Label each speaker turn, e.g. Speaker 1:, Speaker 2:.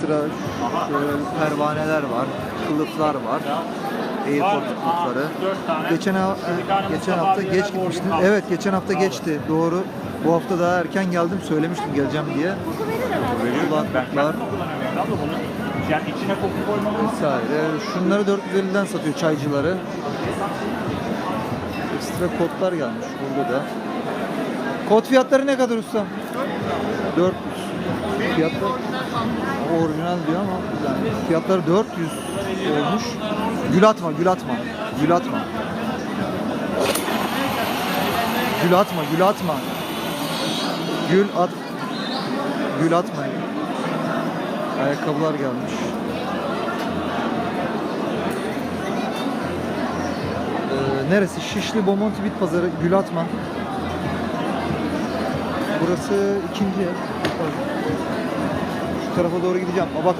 Speaker 1: Sıra pervaneler var, kılıflar var. Airport kılıfları. Geçen ha- e, geçen hafta geç gitmiştim. Evet, geçen hafta geçti. Doğru. Bu hafta daha erken geldim. Söylemiştim geleceğim diye. Kulaklıklar.
Speaker 2: Yani içine koku koymamız
Speaker 1: vesaire. Şunları 450'den satıyor çaycıları. Ekstra kodlar gelmiş burada da. Kod fiyatları ne kadar usta? 400. Fiyatlar orijinal diyor ama yani fiyatları 400 olmuş. Gül atma, gül atma. Gül atma. Gül atma, gül atma. Gül at. Gül atmayın. Ayakkabılar gelmiş. Ee, neresi? Şişli Bomonti Bit Pazarı Gülatman. Burası ikinci yer. Şu tarafa doğru gideceğim. Aa, bak